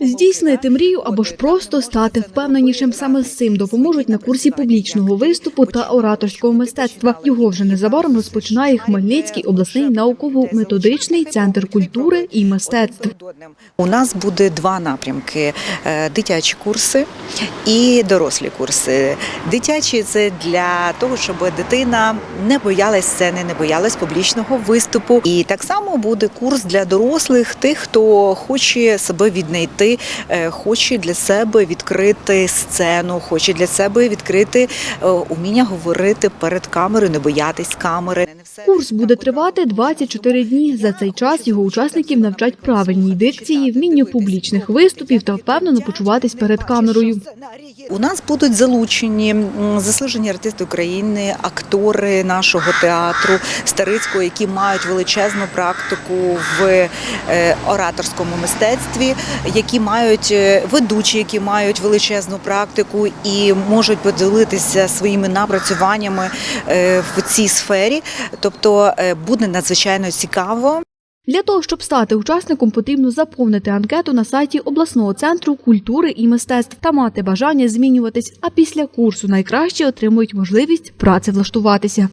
Здійснити мрію або ж просто стати впевненішим саме з цим допоможуть на курсі публічного виступу та ораторського мистецтва. Його вже незабаром розпочинає Хмельницький обласний науково-методичний центр культури і мистецтв. У нас буде два напрямки: Е, дитячі курси і дорослі курси. Дитячі це для того, щоб дитина не боялась сцени, не боялась публічного виступу. І так само буде курс для дорослих, тих, хто хоче себе віднайти, е, хоче для себе відкрити сцену, хоче для себе відкрити е, уміння говорити перед камерою, не боятись камери. Курс буде тривати 24 дні. За цей час його учасників навчать правильній дикції, вмінню публічних виступів та впевнено почуватись перед камерою. У нас будуть залучені заслужені артисти України, актори нашого театру Старицького, які мають величезну практику в е, ораторському мистецтві, які мають е, ведучі, які мають величезну практику і можуть поділитися своїми напрацюваннями е, в цій сфері. Тобто е, буде надзвичайно цікаво. Для того, щоб стати учасником, потрібно заповнити анкету на сайті обласного центру культури і мистецтв та мати бажання змінюватись. А після курсу найкраще отримують можливість працевлаштуватися.